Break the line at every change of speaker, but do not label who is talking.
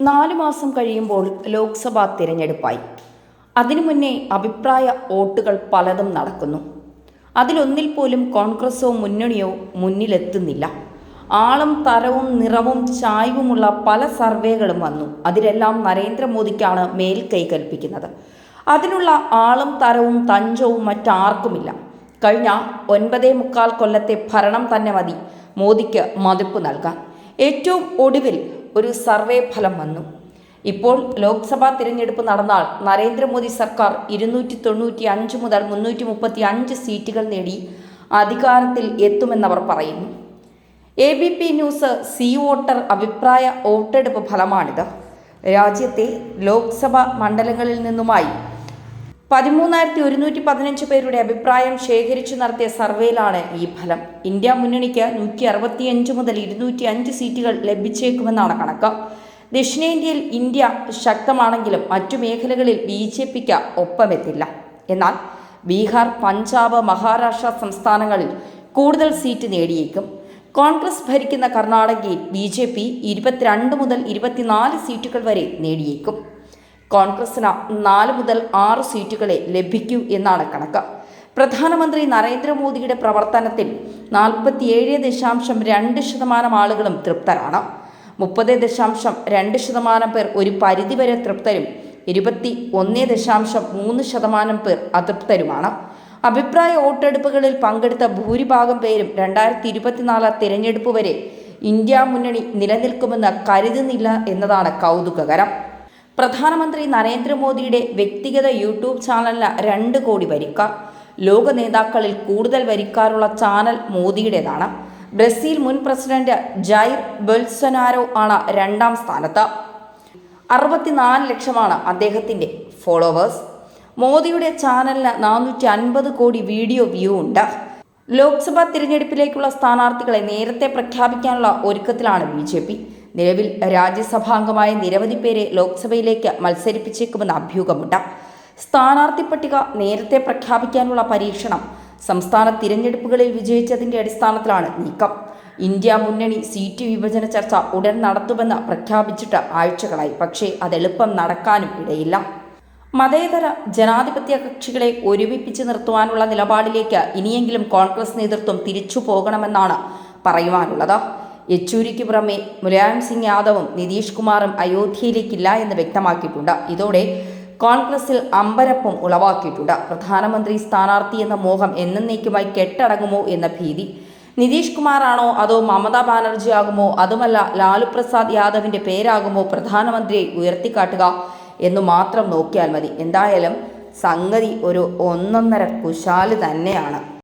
നാല് മാസം കഴിയുമ്പോൾ ലോക്സഭാ തിരഞ്ഞെടുപ്പായി. അതിനു മുന്നേ അഭിപ്രായ വോട്ടുകൾ പലതും നടക്കുന്നു. അതിലൊന്നിൽ പോലും കോൺഗ്രസോ മുന്നണിയോ മുന്നിലെത്തുന്നില്ല. ആളും തരവും നിറവും ചായവുമുള്ള പല സർവേകളും വന്നു. അതിലെല്ലാം നരേന്ദ്രമോദിക്കാണ് മേൽക്കൈ കൽപ്പിക്കുന്നത്. അതിനുള്ള ആളും തരവും തഞ്ചവും മറ്റാർക്കുമില്ല. കഴിഞ്ഞ ഒൻപതേ മുക്കാൽ കൊല്ലത്തെ ഭരണം തന്നെ മതി മോദിക്ക് മതിപ്പ് നൽകാൻ. ഏറ്റവും ഒടുവിൽ ഒരു സർവേ ഫലം വന്നു. ഇപ്പോൾ ലോക്സഭാ തിരഞ്ഞെടുപ്പ് നടന്നാൽ നരേന്ദ്രമോദി സർക്കാർ ഇരുന്നൂറ്റി തൊണ്ണൂറ്റി അഞ്ച് മുതൽ മുന്നൂറ്റി മുപ്പത്തി അഞ്ച് സീറ്റുകൾ നേടി അധികാരത്തിൽ എത്തുമെന്നവർ പറയുന്നു. A B P news C voter അഭിപ്രായ വോട്ടെടുപ്പ് ഫലമാണിത്. രാജ്യത്തെ ലോക്സഭാ മണ്ഡലങ്ങളിൽ നിന്നുമായി പതിമൂന്നായിരത്തി ഒരുന്നൂറ്റി പതിനഞ്ച് പേരുടെ അഭിപ്രായം ശേഖരിച്ചു നടത്തിയ സർവേയിലാണ് ഈ ഫലം. ഇന്ത്യ മുന്നണിക്ക് നൂറ്റി അറുപത്തിയഞ്ച് മുതൽ ഇരുന്നൂറ്റി അഞ്ച് സീറ്റുകൾ ലഭിച്ചേക്കുമെന്നാണ് കണക്ക്. ദക്ഷിണേന്ത്യയിൽ ഇന്ത്യ ശക്തമാണെങ്കിലും മറ്റു മേഖലകളിൽ ബി ജെ പിക്ക് ഒപ്പമെത്തില്ല. എന്നാൽ ബീഹാർ പഞ്ചാബ് മഹാരാഷ്ട്ര സംസ്ഥാനങ്ങളിൽ കൂടുതൽ സീറ്റ് നേടിയേക്കും. കോൺഗ്രസ് ഭരിക്കുന്ന കർണാടകയിൽ ബി ജെ പി ഇരുപത്തിരണ്ട് മുതൽ ഇരുപത്തിനാല് സീറ്റുകൾ വരെ നേടിയേക്കും. കോൺഗ്രസിന് നാല് മുതൽ ആറ് സീറ്റുകളെ ലഭിക്കൂ എന്നാണ് കണക്ക്. പ്രധാനമന്ത്രി നരേന്ദ്രമോദിയുടെ പ്രവർത്തനത്തിൽ നാൽപ്പത്തിയേഴ് ദശാംശം രണ്ട് ശതമാനം ആളുകളും തൃപ്തരാണ്. മുപ്പത് ദശാംശം രണ്ട് ശതമാനം പേർ ഒരു പരിധിവരെ തൃപ്തരും ഇരുപത്തി ഒന്ന് ദശാംശം മൂന്ന് ശതമാനം പേർ അതൃപ്തരുമാണ്. അഭിപ്രായ വോട്ടെടുപ്പുകളിൽ പങ്കെടുത്ത ഭൂരിഭാഗം പേരും രണ്ടായിരത്തി ഇരുപത്തിനാല് തിരഞ്ഞെടുപ്പ് വരെ ഇന്ത്യ മുന്നണി നിലനിൽക്കുമെന്ന് കരുതുന്നില്ല എന്നതാണ് കൗതുകകരം. പ്രധാനമന്ത്രി നരേന്ദ്രമോദിയുടെ വ്യക്തിഗത യൂട്യൂബ് ചാനലിന് രണ്ട് കോടി വരിക്കാർ ലോക നേതാക്കളിൽ കൂടുതൽ വരിക്കാരുള്ള ചാനൽ മോദിയുടേതാണ്. ബ്രസീൽ മുൻ പ്രസിഡന്റ് ജൈർ ബൊൽസൊനാരോ ആണ് രണ്ടാം സ്ഥാനത്ത്. അറുപത്തിനാല് ലക്ഷമാണ് അദ്ദേഹത്തിന്റെ ഫോളോവേഴ്സ്. മോദിയുടെ ചാനലിന് നാനൂറ്റി അൻപത് കോടി വീഡിയോ വ്യൂ ഉണ്ട്. ലോക്സഭാ തിരഞ്ഞെടുപ്പിലേക്കുള്ള സ്ഥാനാർത്ഥികളെ നേരത്തെ പ്രഖ്യാപിക്കാനുള്ള ഒരുക്കത്തിലാണ് ബി നിലവിൽ രാജ്യസഭാംഗമായ നിരവധി പേരെ ലോക്സഭയിലേക്ക് മത്സരിപ്പിച്ചേക്കുമെന്ന അഭ്യൂഹമുണ്ട്. സ്ഥാനാർത്ഥി പട്ടിക നേരത്തെ പ്രഖ്യാപിക്കാനുള്ള പരീക്ഷണം സംസ്ഥാന തിരഞ്ഞെടുപ്പുകളിൽ വിജയിച്ചതിന്റെ അടിസ്ഥാനത്തിലാണ് നീക്കം. ഇന്ത്യ മുന്നണി സീറ്റ് വിഭജന ചർച്ച ഉടൻ നടത്തുമെന്ന് പ്രഖ്യാപിച്ചിട്ട് ആഴ്ചകളായി. പക്ഷേ അത് എളുപ്പം നടക്കാനും ഇടയില്ല. മതേതര ജനാധിപത്യ കക്ഷികളെ ഒരുമിപ്പിച്ച് നിർത്തുവാനുള്ള നിലപാടിലേക്ക് ഇനിയെങ്കിലും കോൺഗ്രസ് നേതൃത്വം തിരിച്ചു പോകണമെന്നാണ് പറയുവാനുള്ളത്. യെച്ചൂരിക്ക് പുറമെ മുലായം സിംഗ് യാദവും നിതീഷ് കുമാറും അയോധ്യയിലേക്കില്ല എന്ന് വ്യക്തമാക്കിയിട്ടുണ്ട്. ഇതോടെ കോൺഗ്രസിൽ അമ്പരപ്പം ഉളവാക്കിയിട്ടുണ്ട്. പ്രധാനമന്ത്രി സ്ഥാനാർത്ഥി എന്ന മോഹം എന്നേക്കുമായി കെട്ടടങ്ങുമോ എന്ന ഭീതി. നിതീഷ് കുമാറാണോ അതോ മമതാ ബാനർജി ആകുമോ? അതുമല്ല ലാലു പ്രസാദ് യാദവിന്റെ പേരാകുമോ പ്രധാനമന്ത്രിയെ ഉയർത്തിക്കാട്ടുക എന്നു മാത്രം നോക്കിയാൽ മതി. എന്തായാലും സംഗതി ഒരു ഒന്നൊന്നര കുശാൽ തന്നെയാണ്.